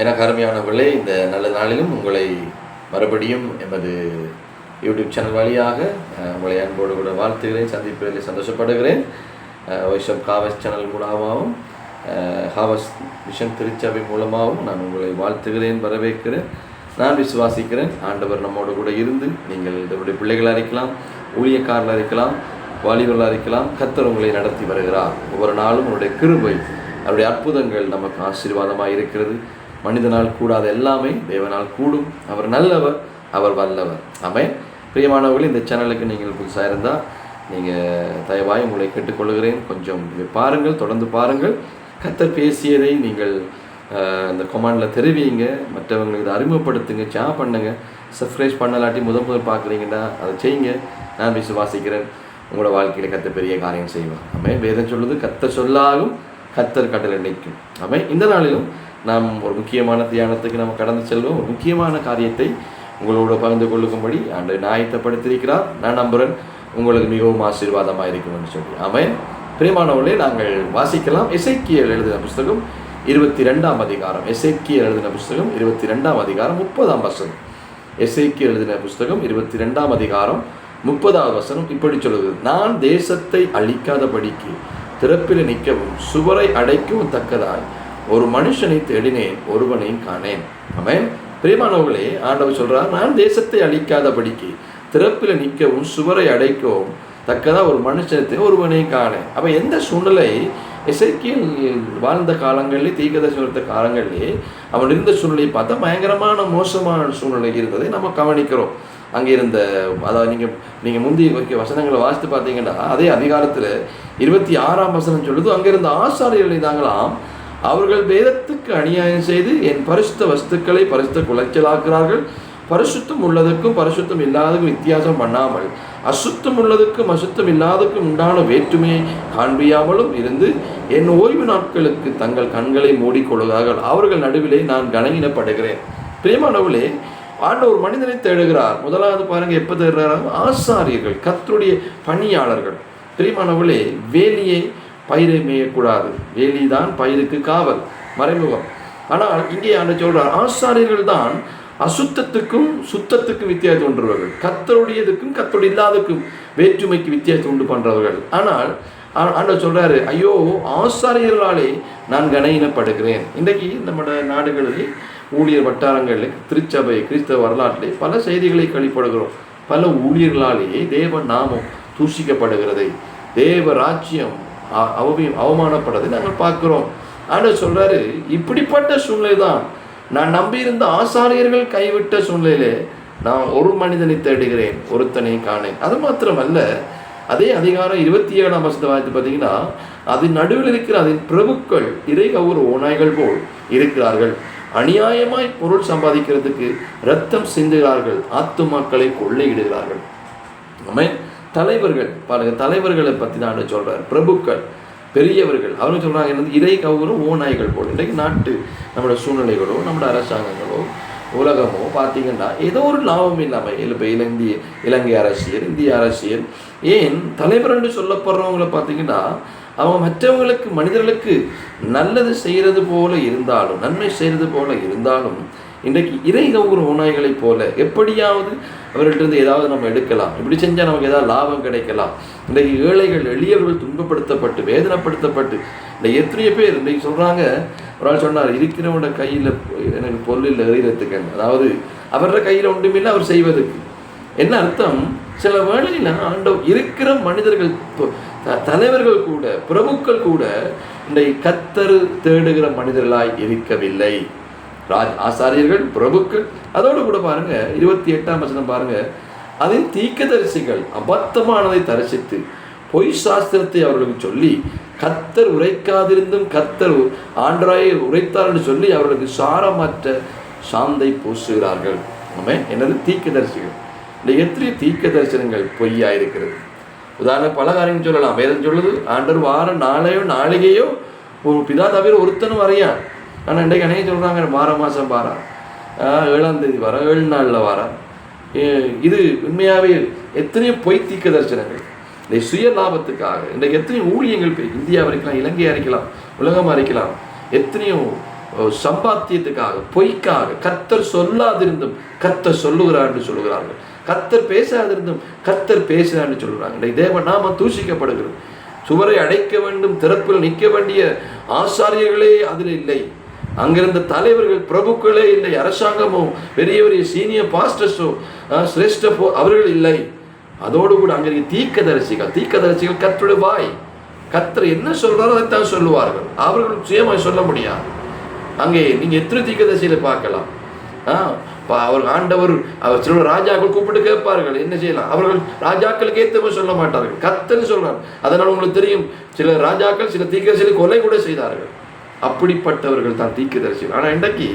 எனக்கு அருமையானவர்களே இந்த நல்ல நாளிலும் உங்களை மறுபடியும் எமது யூடியூப் சேனல் வழியாக உங்களை அன்போடு கூட வாழ்த்துகிறேன் சந்திப்பதில் சந்தோஷப்படுகிறேன். வைஷப் காவஸ் சேனல் மூலமாகவும் ஹாவஸ் மிஷன் திருச்சபை மூலமாகவும் நான் உங்களை வாழ்த்துகிறேன் வரவேற்கிறேன். நான் விசுவாசிக்கிறேன் ஆண்டவர் நம்மோடு கூட இருந்து நீங்கள் இதனுடைய பிள்ளைகளாக இருக்கலாம் ஊழியக்காரர்களாக இருக்கலாம் வாலிபர்களாக இருக்கலாம் கத்தர் உங்களை நடத்தி வருகிறார். ஒவ்வொரு நாளும் உங்களுடைய கிருபை அவருடைய அற்புதங்கள் நமக்கு ஆசீர்வாதமாக இருக்கிறது மனிதனால் கூடாத எல்லாமே தேவனால் கூடும். அவர் நல்லவர் அவர் வல்லவர். ஆமே பிரியமானவர்களே இந்த சேனலுக்கு நீங்கள் புதுசாக இருந்தால் நீங்கள் தயவாய் உங்களை கேட்டுக்கொள்கிறேன். கொஞ்சம் இதை பாருங்கள் தொடர்ந்து பாருங்கள். கத்தர் பேசியதை நீங்கள் இந்த கொமாண்டில் தெரிவிங்க. மற்றவங்களுக்கு இதை அறிமுகப்படுத்துங்க சா பண்ணுங்க. சப்ஸ்கிரைப் பண்ணலாட்டி முதல் முதல் பார்க்குறீங்கன்னா அதை செய்யுங்க. நான் விசுவாசிக்கிறேன். உங்களோட வாழ்க்கையில் கத்த பெரிய காரியம் செய்வேன் அமே வேதம் சொல்லுது கத்த சொல்லாகும் கத்தர் கடலை நிற்கும். அமே இந்த நாளிலும் நாம் ஒரு முக்கியமான தியானத்துக்கு நம்ம கடந்து செல்வோம். ஒரு முக்கியமான காரியத்தை உங்களோட பகிர்ந்து கொள்ளும்படி ஆண்டு நாயத்தப்படுத்தியிருக்கிறார் நான் நம்புகிறேன் உங்களுக்கு மிகவும் ஆசீர்வாதமாக இருக்கும்னு சொல்லி. அவன் பிரியமானவர்களே நாங்கள் வாசிக்கலாம். இசைக்கியல் எழுதின புஸ்தகம் இருபத்தி ரெண்டாம் அதிகாரம். எசைக்கியல் எழுதின புஸ்தகம் இருபத்தி ரெண்டாம் அதிகாரம் முப்பதாம் வசனம். எசைக்கு எழுதின புஸ்தகம் இருபத்தி ரெண்டாம் அதிகாரம் முப்பதாவது வசனம் இப்படி சொல்லுது. நான் தேசத்தை அழிக்காதபடிக்கு திறப்பில் நிற்கவும் சுவரை அடைக்கவும் தக்கதாய். ஒரு மனுஷனை தேடினேன் ஒருவனையும் காணேன். அவன் பிரியமானவர்களே ஆண்டவர் சொல்கிறார் நான் தேசத்தை அழிக்காதபடிக்கு திறப்பில் நிற்கவும் சுவரை அடைக்கவும் தக்கதாக ஒரு மனுஷனத்தை ஒருவனையும் காணேன். அப்போ எந்த சூழ்நிலை? இசைக்கியல் வாழ்ந்த காலங்களிலே தீர்க்கதரிசி கொடுத்த காலங்களிலே அவன் இருந்த சூழ்நிலையை பார்த்தா பயங்கரமான மோசமான சூழ்நிலை இருந்ததை நம்ம கவனிக்கிறோம். அங்கே இருந்த அதாவது நீங்கள் நீங்கள் முந்தைய வைக்க வசனங்களை வாசித்து பார்த்தீங்கன்னா அதே அதிகாரத்தில் இருபத்தி ஆறாம் வசனம் சொல்லுது அங்கே இருந்த ஆசாரியர்களை தாங்களாம் அவர்கள் வேதத்துக்கு அநியாயம் செய்து என் பரிசுத்த வஸ்துக்களை பரிசுத்த குலைச்சலாக்குறார்கள் பரிசுத்தம் உள்ளதுக்கும் பரிசுத்தம் இல்லாததுக்கும் வித்தியாசம் பண்ணாமல் அசுத்தம் உள்ளதுக்கும் அசுத்தம் இல்லாததுக்கும் உண்டான வேற்றுமையை காண்பியாமலும் இருந்து என் ஓய்வு நாட்களுக்கு தங்கள் கண்களை மூடிக்கொள்கிறார்கள் அவர்கள் நடுவிலே நான் கணங்கினப்படுகிறேன் பிரியமானவர்களே ஆண்டவர் மனிதனை தேடுகிறார். முதலாவது பாருங்க எப்போ தேடுறாங்க ஆசாரியர்கள் கத்தருடைய பணியாளர்கள். பிரியமானவர்களே வேலியை பயிரை மேயக்கூடாது. வேலி தான் பயிருக்கு காவல் மறைமுகம். ஆனால் இங்கே அந்த சொல்கிறார் ஆசாரியர்கள் தான் அசுத்தத்துக்கும் சுத்தத்துக்கும் வித்தியாசம் ஒன்றுவர்கள் கத்தருடையதுக்கும் கத்தோடு இல்லாததுக்கும் வேற்றுமைக்கு வித்தியாசம் உண்டு பண்ணுறவர்கள் ஆனால் ஆண்டவர் சொல்கிறாரு ஐயோ ஆசாரியர்களாலே நான் கணையினப்படுகிறேன் இன்றைக்கு நம்ம நாடுகளில் ஊழியர் வட்டாரங்களில் திருச்சபை கிறிஸ்தவ வரலாற்றிலே பல செய்திகளை கழிப்படுகிறோம் பல ஊழியர்களாலேயே தேவ நாமம் தூஷிக்கப்படுகிறதை. தேவ ராஜ்யம் அவமி அவமானப்படுறதை நாங்கள் பார்க்குறோம். ஆனால் சொல்கிறாரு இப்படிப்பட்ட சூழ்நிலை தான் நான் நம்பியிருந்த ஆசாரியர்கள் கைவிட்ட சூழ்நிலையிலே நான் ஒரு மனிதனை தேடுகிறேன் ஒருத்தனை காணேன். அது மாத்திரமல்ல அதே அதிகாரம் இருபத்தி ஏழாம் வருஷத்தை வாய்த்து பார்த்தீங்கன்னா அதன் நடுவில் இருக்கிற அதன் பிரபுக்கள் இறை கவுர் ஓநாய்கள் போல் இருக்கிறார்கள். அநியாயமாய் பொருள் சம்பாதிக்கிறதுக்கு ரத்தம் சிந்துகிறார்கள். ஆத்துமாக்களை கொள்ளையிடுகிறார்கள். ஆமாம் தலைவர்கள் பாருங்க தலைவர்களை பற்றி தான் சொல்கிறார் பிரபுக்கள் பெரியவர்கள். அவங்க சொல்கிறாங்க என்னது இதை கவுரும் ஓநாய்கள் போல். இன்றைக்கு நாட்டு நம்மளோட சூழ்நிலைகளோ நம்மளோட அரசாங்கங்களோ உலகமோ பார்த்தீங்கன்னா ஏதோ ஒரு லாபம் இல்லாமல் இப்போ இலங்கை இலங்கை அரசியல் இந்திய அரசியல் ஏன் தலைவர் என்று சொல்லப்படுறவங்கள பார்த்தீங்கன்னா அவங்க மற்றவங்களுக்கு மனிதர்களுக்கு நல்லது செய்கிறது போல இருந்தாலும் நன்மை செய்கிறது போல இருந்தாலும் இன்றைக்கு இறை கௌர ஓநாய்களைப் போல எப்படியாவது அவர்கிட்ட ஏதாவது நம்ம எடுக்கலாம். இப்படி செஞ்சால் நமக்கு ஏதாவது லாபம் கிடைக்கலாம். இன்றைக்கு ஏழைகள் எளியவர்கள் துன்பப்படுத்தப்பட்டு வேதனைப்படுத்தப்பட்டு இந்த எத்தனையோ பேர் இன்றைக்கு சொல்கிறாங்க ஒரு ஆள் சொன்னார் இருக்கிறவனோட கையில் எனக்கு பொருளில் எறிகிறதுக்கு அதாவது அவரோட கையில் ஒன்றுமில்லை அவர் செய்வதுக்கு என்ன அர்த்தம்? சில வேளையில் ஆண்டவர் இருக்கிற மனிதர்கள் தலைவர்கள் கூட பிரபுக்கள் கூட இன்றைக்கு கத்தர் தேடுகிற மனிதர்களாய் இருக்கவில்லை. ராஜ் ஆசாரியர்கள் பிரபுக்கள் அதோடு கூட பாருங்க இருபத்தி எட்டாம் வசனம் பாருங்க. அதில் தீக்கதரிசிகள் அபத்தமானதை தரிசித்து பொய் சாஸ்திரத்தை அவர்களுக்கு சொல்லி கத்தர் உரைக்காதிருந்தும் கத்தர் ஆண்டராயை உரைத்தார் என்று சொல்லி அவர்களுக்கு சாரமற்ற சாந்தை பூசுகிறார்கள். ஆமே என்னது? தீக்கதரிசிகள் இந்த எத்தனை தீக்க தரிசனங்கள் பொய்யா இருக்கிறது? உதாரண பல காரியங்கள் சொல்லலாம். வேதம் சொல்லுது ஆண்டர் வாரம் நாளையோ நாளிகையோ ஒரு பிதா தவிர ஒருத்தனும் வரையான் ஆனால் இன்றைக்கு அநேகம் சொல்கிறாங்க வார மாதம் வாரா. ஏழாம் தேதி வர ஏழு நாளில் வாரா. ஏ- இது உண்மையாகவே எத்தனையோ பொய் தீக்க தரிசனங்கள். இந்த சுய லாபத்துக்காக இன்றைக்கு எத்தனையோ ஊழியங்கள் போய் இந்தியா வரைக்கலாம் இலங்கை அரைக்கலாம் உலகம் அரைக்கலாம் எத்தனையோ சம்பாத்தியத்துக்காக பொய்க்காக கத்தர் சொல்லாதிருந்தும் கத்தர் சொல்லுகிறார்னு என்று சொல்லுகிறார்கள். கத்தர் பேசாதிருந்தும் கத்தர் பேசுகிறான்னு சொல்கிறாங்க இன்றைக்கு தேவ நாம தூஷிக்கப்படுகிறது சுவரை அடைக்க வேண்டும் திறப்பில் நிற்க வேண்டிய ஆசாரியர்களே அதில் இல்லை. அங்கிருந்த தலைவர்கள் பிரபுக்களே இல்லை அரசாங்கமோ பெரிய பெரிய சீனியர் பாஸ்டர்ஸோ சிரேஷ்ட போ அவர்கள் இல்லை. அதோடு கூட அங்கே தீக்கதரிசிகள் தீக்கதரிசிகள் கத்துடு வாய் கத்தர் என்ன சொல்றாரோ அதைத்தான் சொல்லுவார்கள். அவர்கள் சுயமாய் சொல்ல முடியாது. அங்கே நீங்க எத்தனை தீக்கதரிசியில பார்க்கலாம்? அவர் ஆண்டவர் அவர் சில ராஜாக்கள் கூப்பிட்டு கேட்பார்கள் என்ன செய்யலாம்? அவர்கள் ராஜாக்களுக்கு ஏற்றவங்க சொல்ல மாட்டார்கள். கத்தன்னு சொல்றார். அதனால் உங்களுக்கு தெரியும் சில ராஜாக்கள் சில தீக்கதரிசிகளை கொலை கூட செய்தார்கள். அப்படிப்பட்டவர்கள் தான் தீர்க்கதரிசிகள் ஆனால் இன்றைக்கு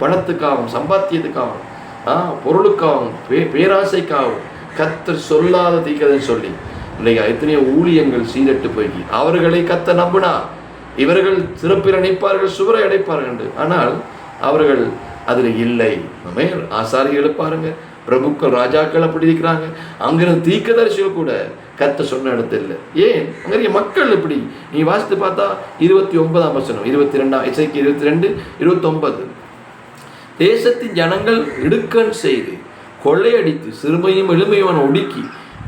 பணத்துக்காகவும் சம்பாத்தியத்துக்காகவும் ஆ பொருளுக்காகவும் பே பேராசைக்காகவும் கத்தர் சொல்லாத தீர்க்கதரிசி சொல்லி இன்னைக்கு எத்தனையோ ஊழியங்கள் சீரட்டு போய் அவர்களை கத்த நம்பினா இவர்கள் சிறப்பில் அணைப்பார்கள் சுவரை அடைப்பார்கள் என்று. ஆனால் அவர்கள் அதில் இல்லை. நம்ம ஆசாரிகளை பாருங்க பிரபுக்கள் ராஜாக்கள் அப்படி இருக்கிறாங்க. அங்கிருந்து தீக்கதரிசிகள் கூட கத்த சொன்ன இடத்துல. இல்லை ஏன்? அங்க இருக்க மக்கள் எப்படி? நீ வாசித்து பார்த்தா இருபத்தி ஒன்பதாம் வசனம் இருபத்தி ரெண்டாம் இசைக்கு இருபத்தி ரெண்டு இருபத்தொன்பது. தேசத்தின் ஜனங்கள் இடுக்கண் செய்து கொள்ளையடித்து சிறுமையும் எளிமையும் ஒடுக்கி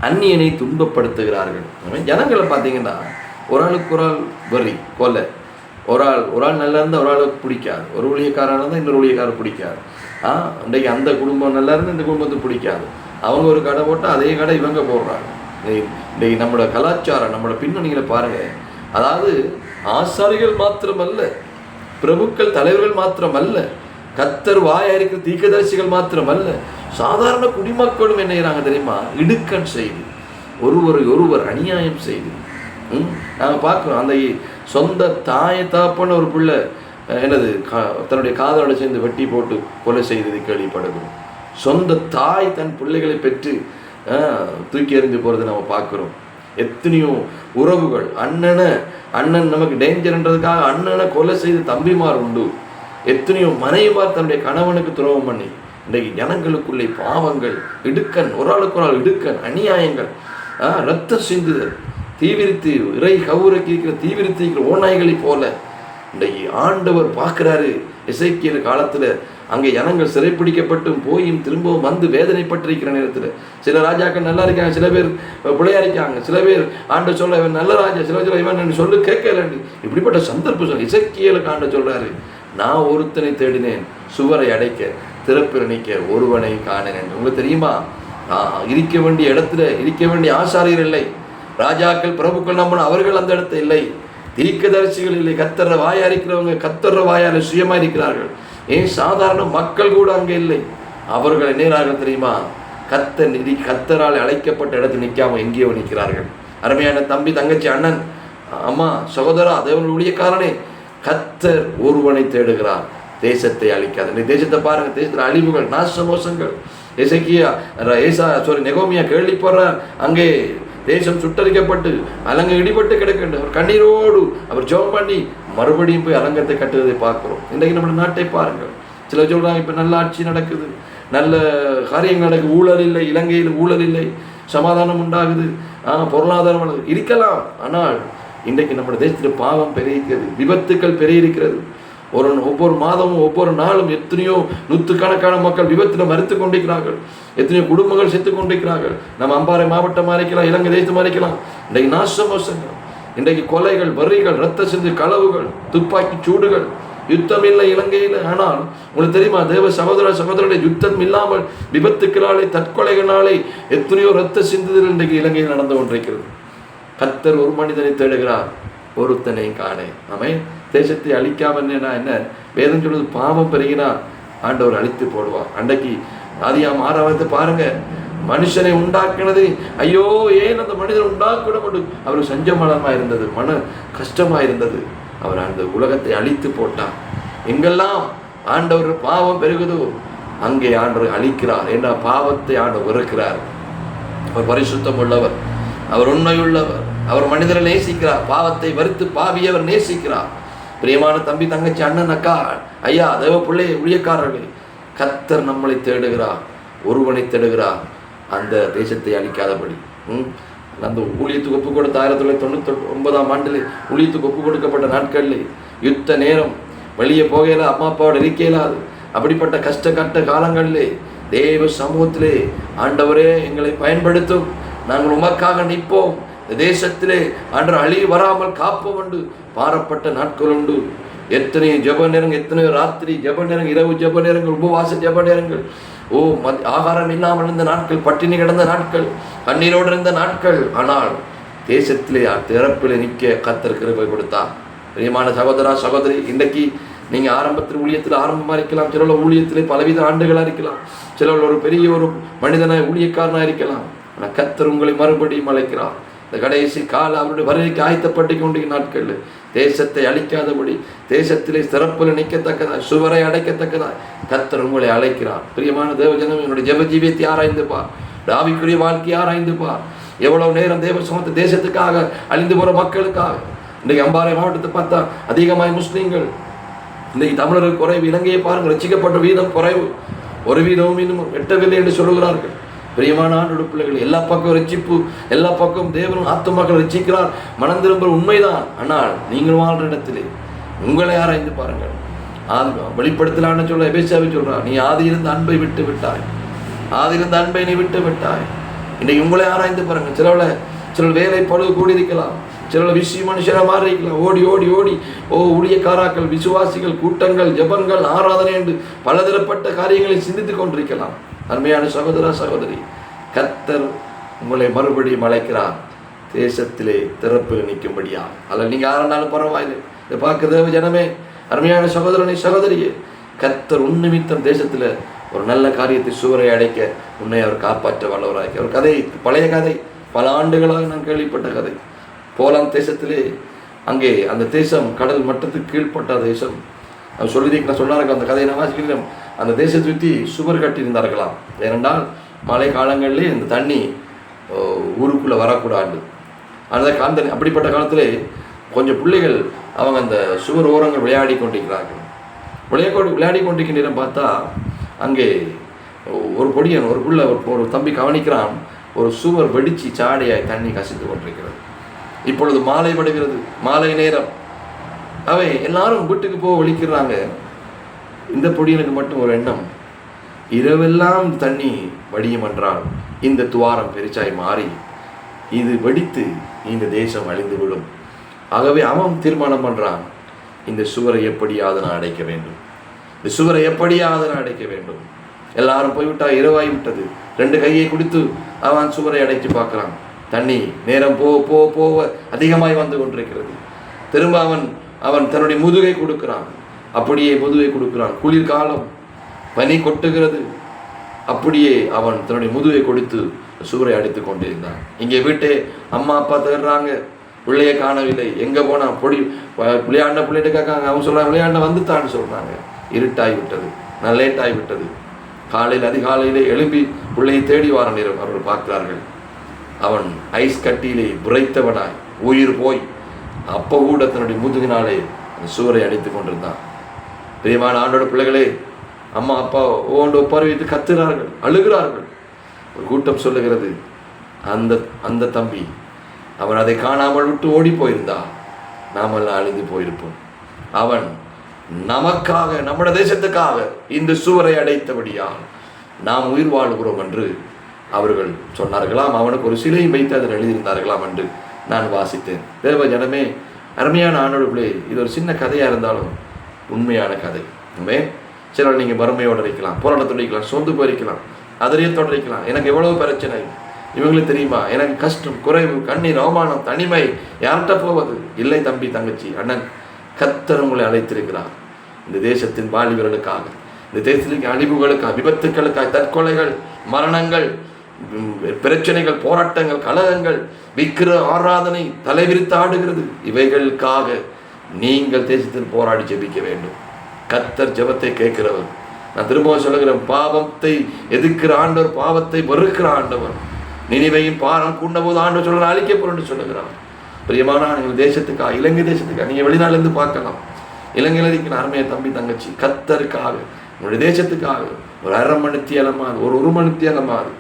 அந்நியனை துன்பப்படுத்துகிறார்கள். ஜனங்களை பார்த்தீங்கன்னா ஒரு ஆளுக்கு ஒரு ஆள் வரி கொலை. ஒரு ஆள் ஒரு ஆள் நல்லா இருந்தால் ஒரு ஆளுக்கு பிடிக்காது. ஒரு ஊழியக்காரனாக இருந்தால் இன்னொரு ஊழியக்காரர் பிடிக்காது. ஆ இன்றைக்கு அந்த குடும்பம் நல்லா இருந்தால் இந்த குடும்பத்துக்கு பிடிக்காது. அவங்க ஒரு கடை போட்டால் அதே கடை இவங்க போடுறாங்க. இன்றைக்கு நம்மளோட கலாச்சாரம் நம்மளோட பின்னணிகளை பாருங்கள் அதாவது ஆசாரிகள் மாத்திரமல்ல பிரபுக்கள் தலைவர்கள் மாத்திரமல்ல கத்தர் வாயா இருக்கிற தீக்கதரிசிகள் மாத்திரமல்ல சாதாரண குடிமக்களும் என்ன செய்கிறாங்க தெரியுமா? இடுக்கண் செய்து ஒருவரை ஒருவர் அநியாயம் செய்து ம்? நாங்கள் பார்க்குறோம் அந்த சொந்த தாயை தாப்பன்னு ஒரு பிள்ளை என்னது கா- தன்னுடைய காதலோட சேர்ந்து வெட்டி போட்டு கொலை செய்தது கேள்விப்படுகிறோம். சொந்த தாய் தன் பிள்ளைகளை பெற்று தூக்கி எறிஞ்சு போகிறத நம்ம பார்க்குறோம். எத்தனையோ உறவுகள் அண்ணனை அண்ணன் நமக்கு டேஞ்சர்ன்றதுக்காக அண்ணனை கொலை செய்த தம்பிமார் உண்டு. எத்தனையோ மனைவிமார் தன்னுடைய கணவனுக்கு துரோகம் பண்ணி இன்றைக்கு ஜனங்களுக்குள்ளே பாவங்கள் இடுக்கன் ஒரு ஆளுக்கு ஒரு ஆள் இடுக்கன் அநியாயங்கள் ஆ, ரத்த சிந்துதல் தீவிரித்து இறை கவுரைக்கு இருக்கிற தீவிரித்து இருக்கிற ஓநாய்களைப் போல. இன்றைக்கு ஆண்டவர் பார்க்குறாரு. இசைக்கிற காலத்தில் அங்கே ஜனங்கள் சிறைப்பிடிக்கப்பட்டும் போயும் திரும்பவும் வந்து வேதனைப்பட்டிருக்கிற நேரத்தில். சில ராஜாக்கள் நல்லா இருக்காங்க சில பேர் பிள்ளையா இருக்காங்க சில பேர் ஆண்ட சொல்ல இவன் நல்ல ராஜா சில பேர் இவன் என்று சொல்லு கேட்கலண்டு இப்படிப்பட்ட சந்தர்ப்பம் சொல்ல இசைக்கியலுக்கு காண்ட சொல்கிறாரு நான் ஒருத்தனை தேடினேன் சுவரை அடைக்க திறப்பில் நிற்க ஒருவனை காணினேன் உங்களுக்கு தெரியுமா? இருக்க வேண்டிய இடத்துல இருக்க வேண்டிய ஆசாரியர் இல்லை. ராஜாக்கள் பிரபுக்கள் நம்ம அவர்கள் அந்த இடத்துல இல்லை. தீர்க்கதரிசிகள் இல்லை கத்தர வாயா இருக்கிறவங்க கத்தர வாயால சுயமா இருக்கிறார்கள். ஏன்? சாதாரண மக்கள் கூட அங்கே இல்லை. அவர்கள் என்ன தெரியுமா? கத்த நிதி கத்தரால் அழைக்கப்பட்ட இடத்தில் நிற்காம எங்கேயோ நிற்கிறார்கள். அருமையான தம்பி தங்கச்சி அண்ணன் அம்மா சகோதரா தேவன் ஊழியக்காரனே கத்தர் ஒருவனை தேடுகிறார். தேசத்தை அழிக்காது. இந்த தேசத்தை பாருங்க தேசத்தில் அழிவுகள் நாச மோசங்கள். இசைக்கியா ஏசா சாரி நெகோமியா கேள்விப்படுற அங்கே தேசம் சுட்டரிக்கப்பட்டு அலங்க இடிபட்டு கிடக்கின்ற அவர் கண்ணீரோடு அவர் ஜோம் பண்ணி மறுபடியும் போய் அலங்கத்தை கட்டுவதை பார்க்குறோம். இன்றைக்கு நம்ம நாட்டை பாருங்கள். சிலர் சொல்கிறாங்க இப்போ நல்ல ஆட்சி நடக்குது. நல்ல காரியங்கள் நடக்குது. ஊழல் இல்லை இலங்கையில் ஊழல் இல்லை. சமாதானம் உண்டாகுது. ஆனால் பொருளாதாரம் இருக்கலாம். ஆனால் இன்றைக்கு நம்ம தேசத்தில் பாவம் பெருகிக்கிறது விபத்துக்கள் பெருகிருக்கிறது ஒரு ஒவ்வொரு மாதமும் ஒவ்வொரு நாளும் எத்தனையோ நூற்றுக்கணக்கான மக்கள் விபத்தில் மறுத்து கொண்டிருக்கிறார்கள். எத்தனையோ குடும்பங்கள் செத்து கொண்டிருக்கிறார்கள். நம்ம அம்பாறை மாவட்டமாக இருக்கலாம் இலங்கை தேசமாக இருக்கலாம் இன்றைக்கு நாச மோசங்கள் இன்றைக்கு கொலைகள் வரிகள் ரத்த சிந்து களவுகள் துப்பாக்கி சூடுகள் யுத்தம் இல்லை இலங்கையில் ஆனால் உங்களுக்கு தெரியுமா தேவ சகோதர சகோதரனுடைய யுத்தம் இல்லாமல் விபத்துக்களாலே தற்கொலைகளாலே எத்தனையோ ரத்த சிந்துதல் இன்றைக்கு இலங்கையில் நடந்து கொண்டிருக்கிறது. கத்தர் ஒரு மனிதனை தேடுகிறார் ஒருத்தனை காணே அமை தேசத்தை அழிக்காம என்ன? வேதம் சொல்வது பாவம் பெருகினா ஆண்டவர் அழித்து போடுவார். அன்றைக்கு ஆதியாம் ஆறாவது பாருங்க மனுஷனை உண்டாக்குனது ஐயோ ஏன் அந்த மனிதன் உண்டாக்கிட அவர் சஞ்சமலமா இருந்தது மன கஷ்டமா இருந்தது. அவர் அந்த உலகத்தை அழித்து போட்டார். எங்கெல்லாம் ஆண்டவர் பாவம் பெருகுதோ அங்கே ஆண்டவர் அழிக்கிறார். ஏன்னா பாவத்தை ஆண்டவர் வெறுக்கிறார். அவர் பரிசுத்தம் உள்ளவர். அவர் உண்மையுள்ளவர். அவர் மனிதரை நேசிக்கிறார். பாவத்தை வறுத்து பாவியவர் நேசிக்கிறார். பிரியமான தம்பி தங்கச்சி அண்ணன் அக்கா ஐயா தேவ பிள்ளை ஊழியக்காரர்களே கத்தர் நம்மளை தேடுகிறார் ஒருவனை தேடுகிறார் அந்த தேசத்தை அழிக்காதபடி. ம்? அந்த ஊழியத்துக்கு ஒப்பு கொடுத்த ஆயிரத்தி தொள்ளாயிரத்தி தொண்ணூத்தி ஒன்பதாம் ஆண்டில் ஊழியத்துக்கு ஒப்பு கொடுக்கப்பட்ட நாட்களில் யுத்த நேரம் வெளியே போகையில அம்மா அப்பாவோட இருக்கையிலாது அப்படிப்பட்ட கஷ்ட கட்ட காலங்களிலே தேவ சமூகத்திலே ஆண்டவரே எங்களை பயன்படுத்தும். நாங்கள் உமக்காக நிற்போம். இந்த தேசத்திலே அன்று அழிவு வராமல் காப்பம் உண்டு பாரப்பட்ட நாட்கள் உண்டு எத்தனை ஜப நேரங்கள் எத்தனையோ ராத்திரி ஜப நேரங்கள் இரவு ஜெப நேரங்கள் உபவாச ஜெப நேரங்கள் ஓ மத் ஆகாரம் இல்லாமல் இருந்த நாட்கள் பட்டினி கிடந்த நாட்கள் கண்ணீரோடு இருந்த நாட்கள். ஆனால் தேசத்திலே திறப்பில் நிற்க கத்தர் கிருபை கொடுத்தா பிரியமான சகோதரா சகோதரி இன்றைக்கு நீங்க ஆரம்பத்தில் ஊழியத்தில் ஆரம்பமா இருக்கலாம் சில ஊழியத்திலே பலவித ஆண்டுகளாக இருக்கலாம் சிலர் ஒரு பெரிய ஒரு மனிதனாய் ஊழியக்காரனாக இருக்கலாம். ஆனால் கத்தர் உங்களை மறுபடியும் அழைக்கிறார். இந்த கடைசி கால அவருடைய வருகைக்கு ஆயத்தப்பட்டு கொண்டிருக்கிற நாட்கள். தேசத்தை அழிக்காதபடி தேசத்திலே சிறப்பில் நிற்கத்தக்கதா சுவரை அடைக்கத்தக்கதா கத்தர் உங்களை அழைக்கிறார். பிரியமான தேவஜனம் என்னுடைய ஜெப ஜீவியத்தை ஆராய்ந்து பார். தாவிக்குரிய வாழ்க்கையை ஆராய்ந்து பார். எவ்வளவு நேரம் தேவ சமத்த தேசத்துக்காக அழிந்து போற மக்களுக்காக. இன்றைக்கு அம்பாறை மாவட்டத்தை பார்த்தா அதிகமாய் முஸ்லீம்கள் இன்றைக்கு தமிழர்கள் குறைவு இலங்கையை பாருங்கள் ரசிக்கப்பட்ட வீதம் குறைவு. ஒரு வீதமும் இன்னும் எட்டவில்லை என்று சொல்கிறார்கள் பிரியமான ஆண்டோட பிள்ளைகள் எல்லா பக்கம் ரசிப்பு எல்லா பக்கம் தேவனும் ஆத்மாக்கள் ரசிக்கிறார் மனம் திரும்ப உண்மைதான். ஆனால் நீங்கள் வாழ்ற இடத்திலே உங்களை ஆராய்ந்து பாருங்கள். ஆதி வெளிப்படுத்தலான்னு சொல்ல எபேசாவை சொல்றார் நீ ஆதி இருந்த அன்பை விட்டு விட்டாய். ஆதி இருந்த அன்பை நீ விட்டு விட்டாய். இன்றைக்கு உங்களை ஆராய்ந்து பாருங்க சிலவில் சில வேலை பழுது கூடியிருக்கலாம். சில விஷய மனுஷராக மாறி இருக்கலாம் ஓடி ஓடி ஓடி. ஓ ஊழியக்காராக்கள் விசுவாசிகள் கூட்டங்கள் ஜபங்கள் ஆராதனை என்று பலதரப்பட்ட காரியங்களை சிந்தித்துக் கொண்டிருக்கலாம். அருமையான சகோதர சகோதரி கத்தர் உங்களை மறுபடியும் அழைக்கிறார். தேசத்திலே திறப்பில் நிற்கும்படியா? அல்ல நீங்கள் யாருனாலும் பரவாயில்லை. இதை பார்க்க தேவ ஜனமே அருமையான சகோதரனை சகோதரியே கத்தர் உன்னிமித்தம் தேசத்தில் ஒரு நல்ல காரியத்தை சுவரை அடைக்க உன்னை அவர் காப்பாற்ற வல்லவராக ஒரு கதை பழைய கதை பல ஆண்டுகளாக நான் கேள்விப்பட்ட கதை. போலாந்து தேசத்திலே அங்கே அந்த தேசம் கடல் மட்டத்துக்கு கீழ்ப்பட்ட தேசம். சொல்லியிருக்க சொன்னார்கள் அந்த கதையை நான் அந்த தேசத்தை சுற்றி சுவர் கட்டியிருந்தார்களாம். ஏனென்றால் மழை காலங்களிலே இந்த தண்ணி ஊருக்குள்ளே வரக்கூடாது. அந்த அந்த அப்படிப்பட்ட காலத்தில் கொஞ்சம் பிள்ளைகள் அவங்க அந்த சுவர் ஓரங்கள் விளையாடி கொண்டிருக்கிறார்கள். விளையாடி விளையாடி கொண்டிருக்கிற பார்த்தா அங்கே ஒரு பொடியன் ஒரு புள்ள ஒரு தம்பி கவனிக்கிறான் ஒரு சுவர் வெடித்து சாடையாய் தண்ணி கசிந்து கொண்டிருக்கிறது. இப்பொழுது மாலை படுகிறது. மாலை நேரம். அவை எல்லாரும் வீட்டுக்கு போக ஒழிக்கிறாங்க. இந்த பொடியனுக்கு மட்டும் ஒரு எண்ணம். இரவெல்லாம் தண்ணி வடியும் என்றால் இந்த துவாரம் பெருச்சாய் மாறி இது வெடித்து இந்த தேசம் அழிந்து விடும். ஆகவே அவன் தீர்மானம் பண்ணுறான் இந்த சுவரை எப்படியாவது நான் அடைக்க வேண்டும். இந்த சுவரை எப்படியாவது நான் அடைக்க வேண்டும். எல்லாரும் போய்விட்டா இரவாகி விட்டது. ரெண்டு கையை குடித்து அவன் சுவரை அடைச்சு பார்க்கறான். தண்ணி நேரம் போ போ போக அதிகமாய் வந்து கொண்டிருக்கிறது. திரும்ப அவன் அவன் தன்னுடைய முதுகை கொடுக்கிறான். அப்படியே முதுகை கொடுக்கிறான். குளிர்காலம் பனி கொட்டுகிறது. அப்படியே அவன் தன்னுடைய முதுகை கொடுத்து சுவரை அடித்து கொண்டிருந்தான். இங்கே வீட்டே அம்மா அப்பா தேடுறாங்க. பிள்ளையை காணவில்லை. எங்கே போனால் பொடி விளையாண்ட பிள்ளைகிட்ட கேட்காங்க. அவன் சொல்கிறாங்க விளையாண்ட வந்துட்டான்னு சொல்கிறாங்க இருட்டாய் விட்டது நான் லேட்டாய் விட்டது காலையில் அதிகாலையிலே எழும்பி பிள்ளையை தேடி வார நேரம் அவர்கள் பார்க்கிறார்கள். அவன் ஐஸ் கட்டியிலே புரைத்தவனாய். உயிர் போய். அப்போ கூட தன்னுடைய முதுகினாலே அந்த சுவரை அடித்து கொண்டிருந்தான். பிரியமான ஆண்டோட பிள்ளைகளே அம்மா அப்பா ஓண்டு ஒப்பாரி வைத்து கத்துகிறார்கள் அழுகிறார்கள். ஒரு கூட்டம் சொல்லுகிறது அந்த அந்த தம்பி அவன் அதை காணாமல் விட்டு ஓடி போயிருந்தா நாமெல்லாம் அழிந்து போயிருப்போம். அவன் நமக்காக நம்முடைய தேசத்துக்காக இந்த சுவரை அடைத்தபடியால் நாம் உயிர் வாழ்கிறோம் என்று அவர்கள் சொன்னார்களாம். அவனுக்கு ஒரு சிலையும் வைத்து அதில் எழுதியிருந்தார்களாம் என்று. நான் வாசித்தேன். தேவ ஜனமே அருமையான ஆணொழுகளே இது ஒரு சின்ன கதையாக இருந்தாலும் உண்மையான கதை. உண்மை சிலர் நீங்கள் வறுமையோடு இருக்கலாம் போராட்டத்தோடு இருக்கலாம் சொந்து போயிருக்கலாம் அதிரியத்தோடு இருக்கலாம். எனக்கு எவ்வளவு பிரச்சனை? இவங்களுக்கு தெரியுமா? எனக்கு கஷ்டம் குறைவு கண்ணீர் அவமானம் தனிமை யார்கிட்ட போவது? இல்லை தம்பி தங்கச்சி அண்ணன். கத்தர் உங்களை அழைத்திருக்கிறார். இந்த தேசத்தின் வாலிபர்களுக்காக இந்த தேசத்திற்கு அழிவுகளுக்காக விபத்துக்களுக்காக தற்கொலைகள் மரணங்கள் பிரச்சனைகள் போராட்டங்கள் கலகங்கள் விக்கிர ஆராதனை தலைவிரித்து ஆடுகிறது. இவைகளுக்காக நீங்கள் தேசத்தில் போராடி ஜெபிக்க வேண்டும். கத்தர் ஜெபத்தை கேட்கிறவர். நான் திரும்பவும் சொல்லுகிறேன் பாவத்தை எதிர்க்கிற ஆண்டவர் பாவத்தை வெறுக்கிற ஆண்டவர். நினைவையும் பாரம் கூண்டபோது ஆண்டவர் சொல்ல அழிக்கப்படும் சொல்லுகிறார். பிரியமான நீங்கள் தேசத்துக்காக இலங்கை தேசத்துக்காக நீங்கள் வெளிநாட்டிலிருந்து பார்க்கலாம். இலங்கையில் இருக்கிற அருமையை தம்பி தங்கச்சி கத்தருக்காக உங்களுடைய தேசத்துக்காக ஒரு அரை மணித்தியலமாது ஒரு ஒரு மணித்தியலமாது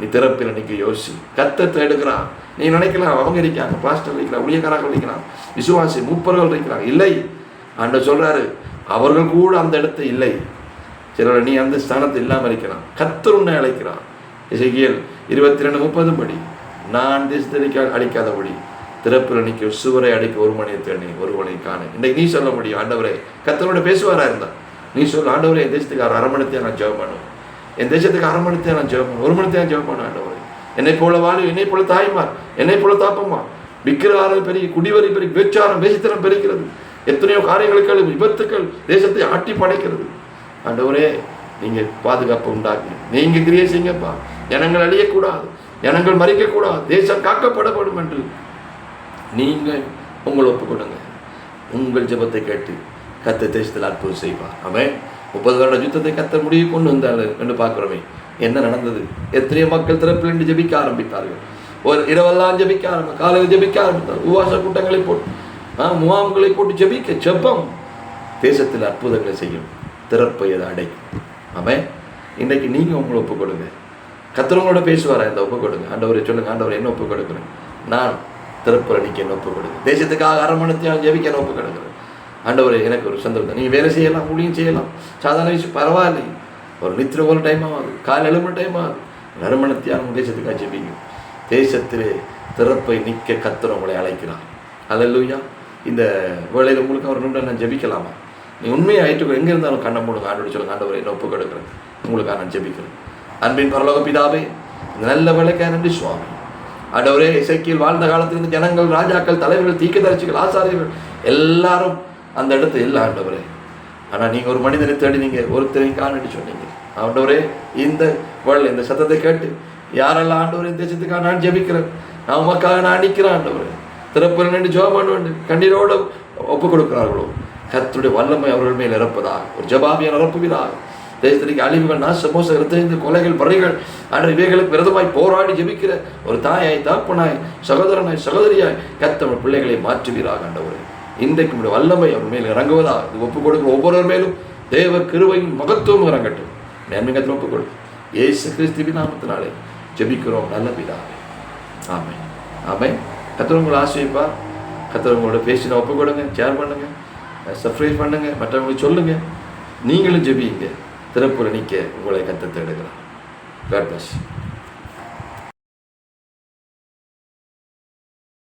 நீ திறப்பில் இன்னைக்கு யோசி. கத்த தேடுகிறான் நீ நினைக்கலாம் அவங்க இருக்காங்க பாஸ்டர் இருக்கிறான் ஊழியக்காரர்கள் இருக்கிறான் விசுவாசி மூப்பர்கள் இருக்கிறாங்க. இல்லை. ஆண்டவர் சொல்றாரு அவர்கள் கூட அந்த இடத்தை இல்லை. சிலர் நீ அந்த ஸ்தானத்தை இல்லாமல் இருக்கிறான் கத்தர் உன்னை அழைக்கிறான் இசைக்கியல் இருபத்தி ரெண்டு முப்பது படி. நான் தேசத்திற்கு அடிக்காதபடி திறப்பில் நிற்க சுவரை அடிக்க ஒரு மணியை தேடி ஒரு மணியை காண இன்றைக்கு நீ சொல்ல முடியும் ஆண்டவரே கத்தரோட பேசுவாரா இருந்தா? நீ சொல்ல ஆண்டவரே தேசத்துக்கு அரை மணி நான் ஜெபம் பண்ணுவேன். என் தேசத்துக்கு அரை மணித்தையா நான் ஜெபம் பண்ணுவேன் ஒரு தேவை ஜெபம் பண்ணுவேன் ஆண்டவரே. என்னை போல வாழு என்னை போல தாய்மார் என்னை போல தாப்பம்மா. விக்கிரகாரம் பெருகி குடிவரி பெருகி வேச்சாரம் வேசித்தனம் பெருகிறது. எத்தனையோ காரியங்களுக்கள் விபத்துக்கள் தேசத்தை ஆட்டி படைக்கிறது. ஆண்டவரே நீங்கள் பாதுகாப்பு உண்டாக்குங்க நீங்க கிரியை செய்யுங்கப்பா. ஜனங்கள் அழியக்கூடாது. ஜனங்கள் மறிக்கக்கூடாது. தேசம் காக்கப்படப்படும் என்று நீங்கள் உங்களை ஒப்புக்கொடுங்க. உங்கள் ஜெபத்தை கேட்டு கத்த தேசத்தில் அற்புதம் செய்வார். அவன் முப்பது வருட யுத்தத்தை கத்த முடிவு கொண்டு வந்தாள் என்று பார்க்குறோமே. என்ன நடந்தது? எத்தனையோ மக்கள் திறப்பில் என்று ஜெபிக்க ஆரம்பித்தார்கள். ஒரு இரவெல்லாம் ஜெபிக்க ஆரம்பி காலையில் ஜபிக்க ஆரம்பித்தார். உவாச கூட்டங்களை போட்டு ஆ முகாம்களை போட்டு ஜெபிக்க ஜெபம். தேசத்தில் அற்புதங்களை செய்யும் திறப்பை அதை அடையும். அவன் இன்றைக்கு நீங்கள் உங்களை ஒப்பு கொடுங்க. கத்திரவங்களோட பேசுவாரா? இந்த ஒப்பு கொடுங்க. ஆண்டவரை சொல்லுங்க. ஆண்டவர் என்ன ஒப்பு கொடுக்குறேன்? நான் திறப்பு அடிக்க என்ன ஒப்பு கொடுங்க? தேசத்துக்காக அரமணத்தையும் ஜெபிக்க என்ன ஒப்புக் கொடுக்குறேன்? ஆண்டவரே எனக்கு ஒரு சந்தர்ப்பம் நீங்கள் வேலை செய்யலாம் முடியும் செய்யலாம். சாதாரண விஷயம் பரவாயில்லை. ஒரு நித்திர ஒரு டைம் ஆகுது. காலை எழும டைம் ஆகுது. நறுமணத்தியான தேசத்துக்காக ஜெபிக்கும் தேசத்திலே திறப்பை நிற்க கத்துற உங்களை அழைக்கிறார். அல்லேலூயா இந்த வேலையில் உங்களுக்கு அவர் நின்று நான் ஜெபிக்கலாமா? நீ உண்மையை ஆயிட்டு எங்கே இருந்தாலும் கண்ணை மூடுங்க. ஆண்டு சொல்லுங்க ஆண்டவரை என்ன ஒப்பு கொடுக்குறேன். உங்களுக்காக நான் ஜெபிக்கிறேன். அன்பின் பரலோக பிதாவே நல்ல வேலைக்காக நன்றி சுவாமி. ஆண்டவரே இசைக்கில் வாழ்ந்த காலத்திலிருந்து ஜனங்கள் ராஜாக்கள் தலைவர்கள் தீக்கதரிசிகள் ஆசாரியர்கள் எல்லாரும் அந்த இடத்துல இல்லை ஆண்டவரே. ஆனால் நீங்கள் ஒரு மனிதனை தேடினீங்க நீங்கள் ஒருத்தரையும் காணடி சொன்னீங்க. ஆண்டவரே இந்த வேலை இந்த சத்தத்தை கேட்டு யாரெல்லாம் ஆண்டவரே இந்த தேசத்துக்காக நான் ஜெபிக்கிறேன்? நான் உமக்காக நான் அடிக்கிறேன் ஆண்டவரே. திறப்பில் நின்று ஜெபம் பண்ணுவேன் கண்ணீரோடு ஒப்பு கொடுக்கிறார்களோ? கத்துடைய வல்லமை அவர்கள் மேல் இறப்பதாக ஒரு ஜபாபியை நிரப்புவதாக. தேசத்திற்கு அழிவுகள் நாச மோச இருந்த கொலைகள் பறைகள் அன்று இவைகளுக்கு விரதமாய் போராடி ஜெபிக்கிற ஒரு தாயாய் தாப்பனாய் சகோதரனாய் சகோதரியாய் கத்தவன் பிள்ளைகளை மாற்றுவீராக ஆண்டவரே. இன்றைக்கு உடைய வல்லமை அவர் மேல் இறங்குவதா இது ஒப்புக் கொடுக்கிற ஒவ்வொருவர் மேலும் தேவ கிருவையும் மகத்துவம் இறங்கட்டும். நேர்மிகத்தில் ஒப்புக் கொடு ஏசு கிறிஸ்துவின் நாமத்தினாலே ஜெபிக்கிறோம். நல்ல பிதாவே. ஆமை ஆமை கத்திர உங்களை ஆசிரியப்பா கத்திர உங்களோட பேசின ஒப்புக் கொடுங்க ஷேர் பண்ணுங்க. சப்ஸ்கிரைப் பண்ணுங்க. மற்றவங்களுக்கு சொல்லுங்க. நீங்களும் ஜெபிங்க திறப்புல நிற்க உங்களை கத்த தேடுகிறார். God plus